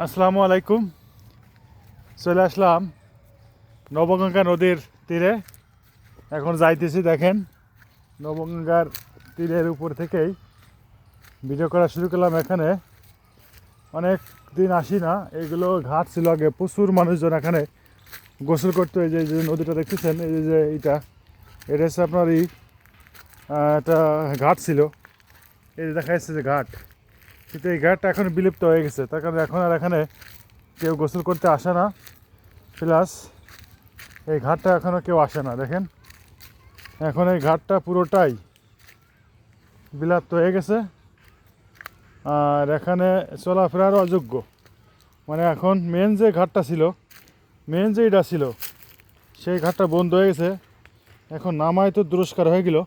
আসসালামু আলাইকুম। চলে আসলাম নবগঙ্গা নদীর তীরে। এখন যাইতেছি, দেখেন, নবগঙ্গার তীরের উপর থেকেই ভিডিও করা শুরু করলাম এখানে। অনেক দিন আসি না, এগুলো ঘাট ছিল আগে, প্রচুর মানুষজন এখানে গোসল করতো। এই যে নদীটা দেখতেছেন, এই যে- এইটা, এটা হচ্ছে আপনার এই একটা ঘাট ছিল। এই দেখা যাচ্ছে যে ঘাট। কিন্তু এই ঘাটটা এখন বিলুপ্ত হয়ে গেছে। তার কারণে এখন আর এখানে কেউ গোসল করতে আসে না। প্লাস এই ঘাটটা এখনও কেউ আসে না, দেখেন। এখন এই ঘাটটা পুরোটাই বিলাপ্ত হয়ে গেছে। আর এখানে চলাফেরার অযোগ্য। মানে এখন মেন যে ঘাটটা ছিল মেন যে এটা ছিল, সেই ঘাটটা বন্ধ হয়ে গেছে। এখন নামায় তো দুরস্কার হয়ে গেল।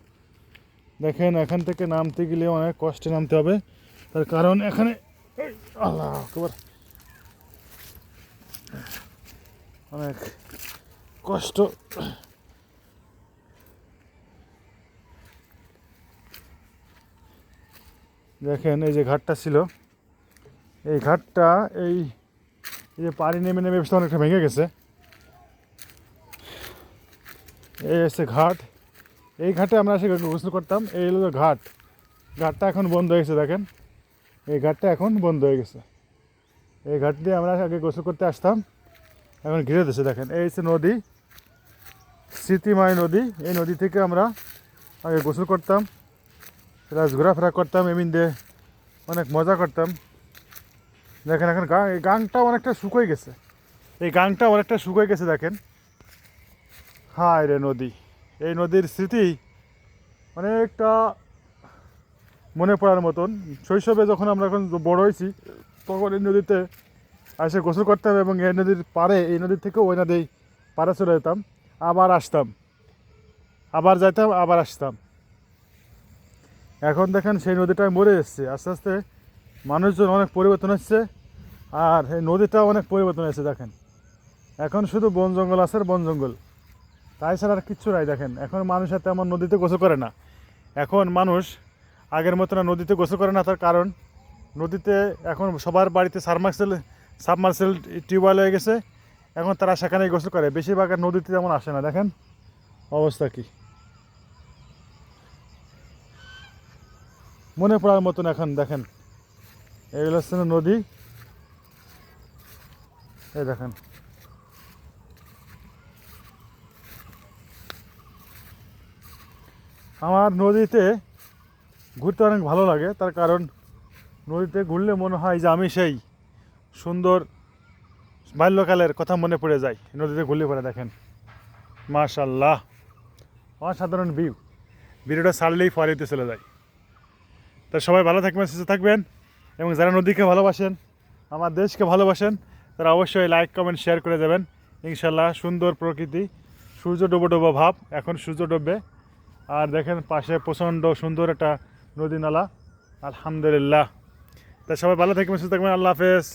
দেখেন এখান থেকে নামতে গেলে অনেক কষ্টে নামতে হবে। তার কারণ এখানে আল্লাহ অনেক কষ্ট। দেখেন, এই যে ঘাটটা ছিল, এই ঘাটটা এই যে পানি নেমে নেমে অনেকটা ভেঙে গেছে। এই হচ্ছে ঘাট। এই ঘাটে আমরা এসে গোসল করতাম। এই হলো ঘাট। ঘাটটা এখন বন্ধ হয়ে গেছে দেখেন। এই ঘাটটা এখন বন্ধ হয়ে গেছে। এই ঘাট দিয়ে আমরা আগে গোসল করতে আসতাম, এখন ঘিরে দিয়েছে দেখেন, এই হচ্ছে নদী, স্মৃতিময় নদী, এই নদী থেকে আমরা আগে গোসল করতাম রাজ ঘোরাফেরা করতাম এমিন দিয়ে অনেক মজা করতাম। দেখেন এখন গা, এই গাংটা অনেকটা শুকিয়ে গেছে। এই গাংটা অনেকটা শুকিয়ে গেছে দেখেন। হায় রে নদী, এই নদীর স্মৃতি অনেকটা মনে পড়ার মতন। শৈশবে যখন আমরা এখন বড় হয়েছি, তখন এই নদীতে এসে গোসল করতাম এবং এই নদীর পারে এই নদীর থেকে ওই নদী পাড়ে চলে যেতাম। আবার আসতাম। আবার যাইতাম, আবার আসতাম। এখন দেখেন সেই নদীটা মরে এসছে আস্তে আস্তে মানুষজন অনেক পরিবর্তন হচ্ছে আর এই নদীটাও অনেক পরিবর্তন হয়েছে, দেখেন। এখন শুধু বন জঙ্গল আছে বন জঙ্গল। তাই ছাড়া আর কিচ্ছু নাই, দেখেন। এখন মানুষ আর তেমন নদীতে গোসল করে না। এখন মানুষ আগের মতো না, নদীতে গোসল করে না তার কারণ। নদীতে এখন সবার বাড়িতে সাবমার্সেল সাবমার্সেল টিউবওয়েল হয়ে গেছে। এখন তারা সেখানেই গোসল করে। বেশিরভাগ আর নদীতে তেমন আসে না, দেখেন। অবস্থা কি? মনে পড়ার মতন এখন, দেখেন। এগুলো হচ্ছে নদী। এই দেখেন। আমার নদীতে ঘুরতে অনেক ভালো লাগে। তার কারণ নদীতে ঘুরলে মনে হয় যে আমি সেই সুন্দর বাল্যকালের কথা মনে পড়ে যায়। নদীতে ঘুরলে পরে দেখেন। মাশাল্লাহ অসাধারণ ভিউ ভিডিওটা ছাড়লেই ফরিতে চলে যায়। তা সবাই ভালো থাকবেন, সুস্থ থাকবেন এবং যারা নদীকে ভালোবাসেন, আমার দেশকে ভালোবাসেন, তারা অবশ্যই লাইক কমেন্ট শেয়ার করে দেবেন। ইনশাল্লাহ সুন্দর প্রকৃতি, সূর্য ডোবো ডোবো ভাব এখন সূর্য ডুববে আর দেখেন পাশে প্রচণ্ড সুন্দর একটা নদী নালা। আলহামদুলিল্লাহ। তা সবাই ভালো থাকবেন সুস্থ থাকবেন। আল্লাহ হাফেজ।